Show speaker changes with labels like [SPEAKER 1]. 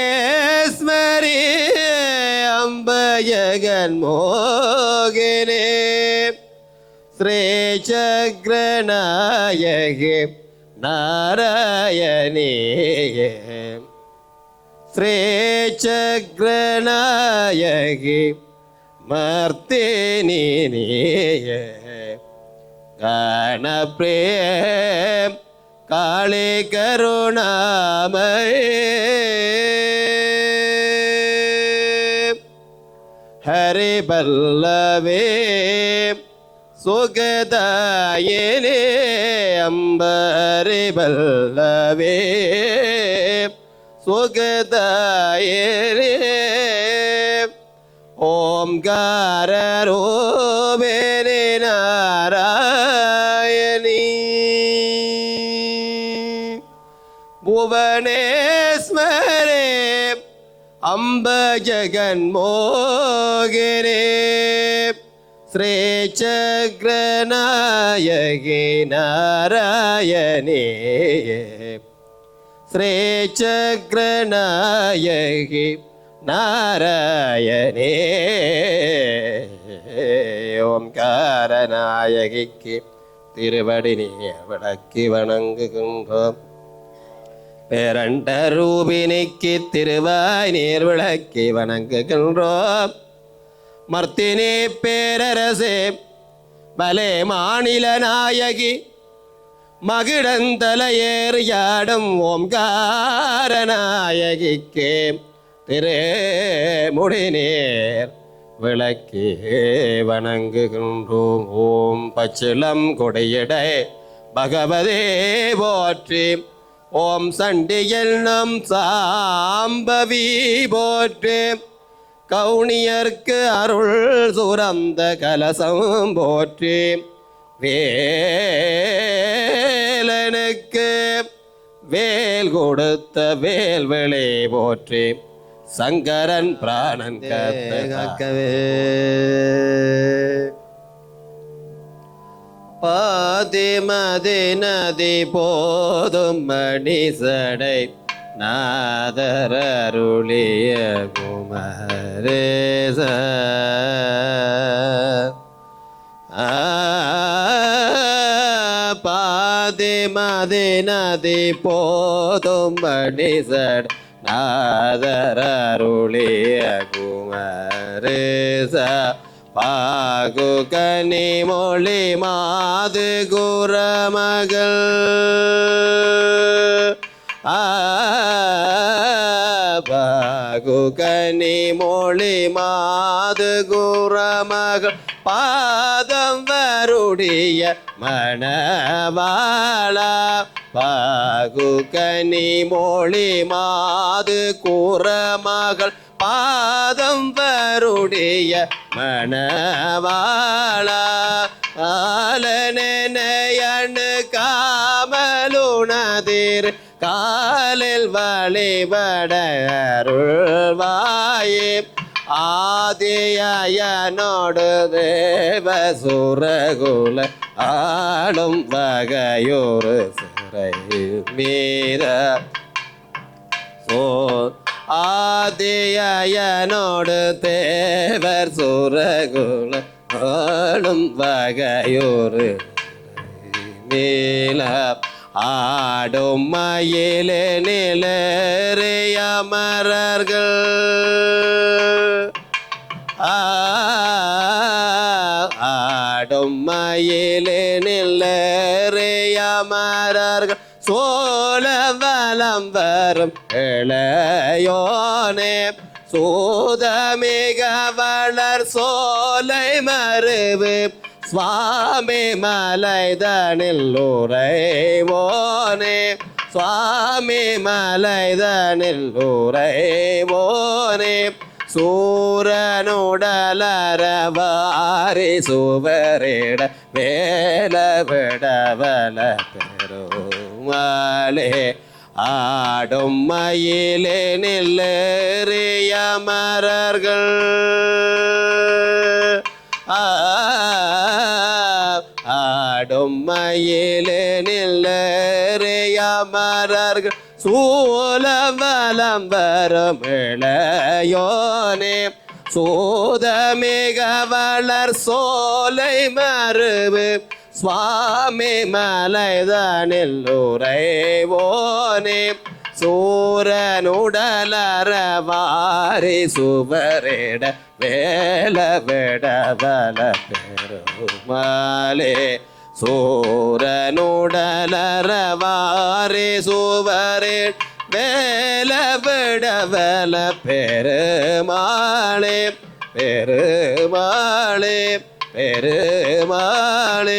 [SPEAKER 1] புவனேஸ்வரி அம்பயகன் மோகினே ஸ்ரீச்சக்ரநாயகே நாராயணே ஸ்ரீச்சக்ரநாயகே மர்த்தேனே காண பிரேம் காளே கருணாமய. ஹரி பல்லவே சுகதாயனே அம்பரி பல்லவே. சுகதாயனே ஓம் காரரூபே புவனேஸ்வரே அம்ப ஜகன்மோகினே ஸ்ரேச்சக்ரநாயகே நாராயணே ஸ்ரேச்சக்ரநாயகி நாராயணே. ஓம்காரநாயகிக்கு திருவடி நீ வடக்கி வணங்குகின்றோம். பேரண்ட ரூபினிக்கு திருவாய் நீர் விளக்கி வணங்குகின்றோம். மர்த்தினி பேரரசே பலே மாநில நாயகி மகிழந்தலையேறியாடும் ஓம்கார நாயகிக்கு திரு முடிநேர் விளக்கி வணங்குகின்றோம். ஓம் பச்சிளம் கொடையடை பகவதே போற்றி. ஓம் சண்டியல் நம் சாம்பவி போற்றி. கவுனியர்க்கு அருள் சுரந்த கலசம் போற்றி. வேலனுக்கு வேல் கொடுத்த வேல்வெளி போற்றி. சங்கரன் பிராணன் காக்கவே. பாதிமதி நதி போதும் மணிசடை நாதரருளிய குமரேச பாதிமதி நதி போதும் மணிசடை நாதரருளிய குமரேச பாகு கனி மொழி மாது குரமகள். பாகு கனி மொழி மாது குரமகள். பாதம் வருடைய மணவாளா பாகு கனி மொழி மாது குரமகள். பாதம் வருடைய மணவாளா ஆலனயனு காமலுணதிர் காலில் வழிபட அருள்வாயே. ஆதியனோடு தேவசுரகுல ஆளும் வகையொரு சிறை மீத சோ ஆதியனோடு தேவர் சுரகுல ஆளும் வகையோரு நீல ஆடும் மயிலே நிலறிய மரர்கள் ஆடும் மயிலே நிலறிய மரர்கள் சோ சாம்பரம் வரும் இளையோனே சூதமிக வளர் சோலை மறுவு சுவாமி மலைதனில் உரைவோனே சுவாமி மலைதனில் உரைவோனே சூரனுடலரவாரி சுவரிட வேலவிடவல பெருமாளே. ஆடும் மயிலே நில்லறிய மரர்கள் ஆடும் மயிலே நில்லறியமரர்கள் சூலவலம் வரும் இளையோனே சூதமிக வளர் சோலை மறுவு சுவாமி மலைதனில்லுரைவோனே சூரனுடலரவாரி சுவரிட வேல விடவல பெருமாளே சூரனுடலரவாரி சுவரிட வேல விடவல பெருமாளே பெருமாளே. பெருமாளே